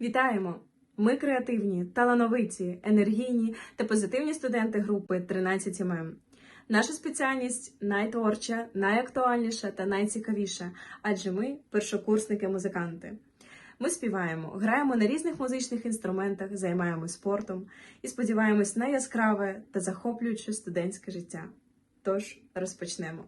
Вітаємо! Ми креативні, талановиті, енергійні та позитивні студенти групи 13 ММ. Ем ем. Наша спеціальність найтворча, найактуальніша та найцікавіша, адже ми першокурсники-музиканти. Ми співаємо, граємо на різних музичних інструментах, займаємось спортом і сподіваємось на яскраве та захоплююче студентське життя. Тож розпочнемо.